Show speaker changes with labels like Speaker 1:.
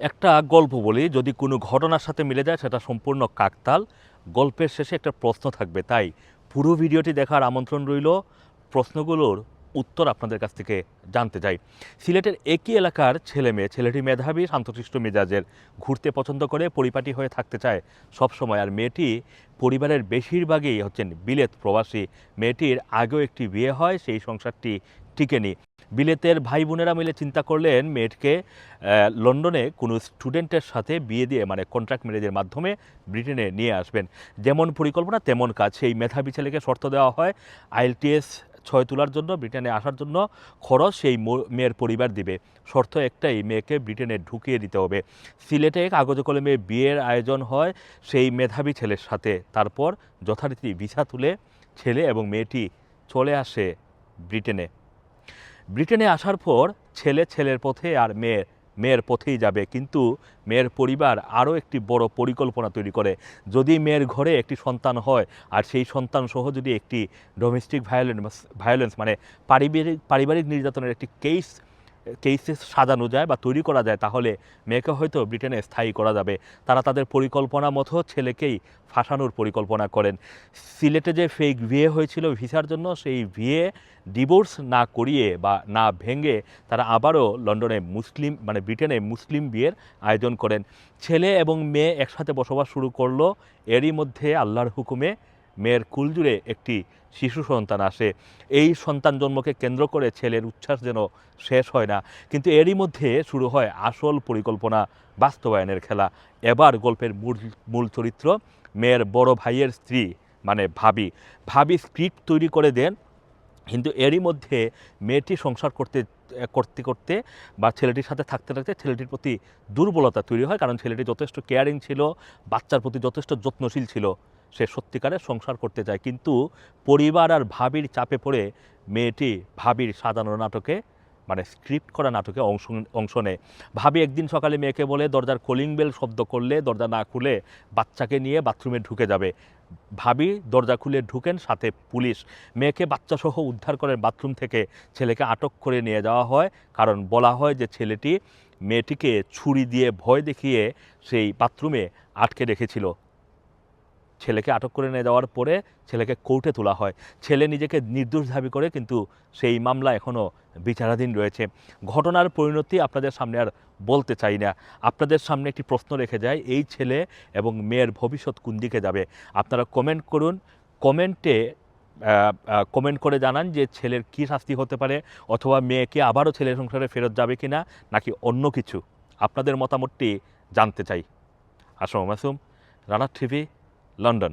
Speaker 1: একটা গল্প বলি, যদি কোনো ঘটনার সাথে মিলে যায় সেটা সম্পূর্ণ কাকতাল। গল্পের শেষে একটা প্রশ্ন থাকবে, তাই পুরো ভিডিওটি দেখার আমন্ত্রণ রইল। প্রশ্নগুলোর উত্তর আপনাদের কাছ থেকে জানতে চাই। সিলেটের একই এলাকার ছেলে মেয়ে, ছেলেটি মেধাবী, শান্তশিষ্ট মেজাজের, ঘুরতে পছন্দ করে, পরিপাটি হয়ে থাকতে চায় সব সময় আর মেয়েটি পরিবারের বেশিরভাগই হচ্ছেন বিলেত প্রবাসী। মেয়েটির আগেও একটি বিয়ে হয়, সেই সংসারটি টিকে টিকেনি বিলেতের ভাই বোনেরা মিলে চিন্তা করলেন মেয়েটিকে লন্ডনে কোনো স্টুডেন্টের সাথে বিয়ে দিয়ে মানে কন্ট্রাক্ট ম্যারেজের মাধ্যমে ব্রিটেনে নিয়ে আসবেন। যেমন পরিকল্পনা, তেমন কাজ। সেই মেধাবী ছেলেকে শর্ত দেওয়া হয় আইএলটিএস ছয় তোলার জন্য, ব্রিটেনে আসার জন্য খরচ সেই মেয়ের পরিবার দিবে। শর্ত একটাই, মেয়েকে ব্রিটেনে ঢুকিয়ে দিতে হবে। সিলেটে কাগজ কলমে বিয়ের আয়োজন হয় সেই মেধাবী ছেলের সাথে। তারপর যথারীতি ভিসা তুলে ছেলে এবং মেয়েটি চলে আসে ব্রিটেনে। ব্রিটেনে আসার পর ছেলে ছেলের পথে আর মেয়ে মেয়ের পথেই যাবে। কিন্তু মেয়ের পরিবার আরও একটি বড় পরিকল্পনা তৈরি করে। যদি মেয়ের ঘরে একটি সন্তান হয়, আর সেই সন্তান সহ যদি একটি ডোমেস্টিক ভায়োলেন্স ভায়োলেন্স মানে পারিবারিক পারিবারিক নির্যাতনের একটি কেস কেসে সাজানো যায় বা তৈরি করা যায়, তাহলে মেয়েকে হয়তো ব্রিটেনে স্থায়ী করা যাবে। তারা তাদের পরিকল্পনা মতো ছেলেকেই ফাঁসানোর পরিকল্পনা করেন। সিলেটে যে ফেক বিয়ে হয়েছিল ভিসার জন্য, সেই বিয়ে ডিভোর্স না করিয়ে বা না ভেঙে তারা আবারও লন্ডনে মুসলিম মানে ব্রিটেনে মুসলিম বিয়ের আয়োজন করেন। ছেলে এবং মেয়ে একসাথে বসবাস শুরু করল, এরই মধ্যে আল্লাহর হুকুমে মেয়ের কুলজুড়ে একটি শিশু সন্তান আসে। এই সন্তান জন্মকে কেন্দ্র করে ছেলের উচ্ছ্বাস যেন শেষ হয় না। কিন্তু এরই মধ্যে শুরু হয় আসল পরিকল্পনা, বাস্তবায়নের খেলা। এবার গল্পের মূল মূল চরিত্র মেয়ের বড় ভাইয়ের স্ত্রী মানে ভাবি। ভাবি স্ক্রিপ্ট তৈরি করে দেন, কিন্তু এরই মধ্যে মেয়েটি সংসার করতে করতে করতে বা ছেলেটির সাথে থাকতে থাকতে ছেলেটির প্রতি দুর্বলতা তৈরি হয়। কারণ ছেলেটি যথেষ্ট কেয়ারিং ছিল, বাচ্চার প্রতি যথেষ্ট যত্নশীল ছিল। সে সত্যিকারের সংসার করতে চায় কিন্তু পরিবার আর ভাবির চাপে পড়ে মেয়েটি ভাবির সাজানো নাটকে মানে স্ক্রিপ্ট করা নাটকে অংশ অংশ নেয়। ভাবি একদিন সকালে মেয়েকে বলে, দরজার কলিং বেল শব্দ করলে দরজা না খুলে বাচ্চাকে নিয়ে বাথরুমে ঢুকে যাবে। ভাবি দরজা খুলে ঢুকেন, সাথে পুলিশ। মেয়েকে বাচ্চাসহ উদ্ধার করেন বাথরুম থেকে। ছেলেকে আটক করে নিয়ে যাওয়া হয়, কারণ বলা হয় যে ছেলেটি মেয়েটিকে ছুরি দিয়ে ভয় দেখিয়ে সেই বাথরুমে আটকে রেখেছিল। ছেলেকে আটক করে নিয়ে যাওয়ার পরে ছেলেকে কোর্টে তোলা হয়। ছেলে নিজেকে নির্দোষ দাবি করে কিন্তু সেই মামলা এখনও বিচারাধীন রয়েছে। ঘটনার পরিণতি আপনাদের সামনে আর বলতে চাই না। আপনাদের সামনে একটি প্রশ্ন রেখে যায়, এই ছেলে এবং মেয়ের ভবিষ্যৎ কোন দিকে যাবে? আপনারা কমেন্ট করুন। কমেন্টে কমেন্ট করে জানান যে ছেলের কী শাস্তি হতে পারে অথবা মেয়েকে আবারও ছেলের সংসারে ফেরত যাবে কি না নাকি অন্য কিছু। আপনাদের মতামতটি জানতে চাই। Assam Masum Rana TV London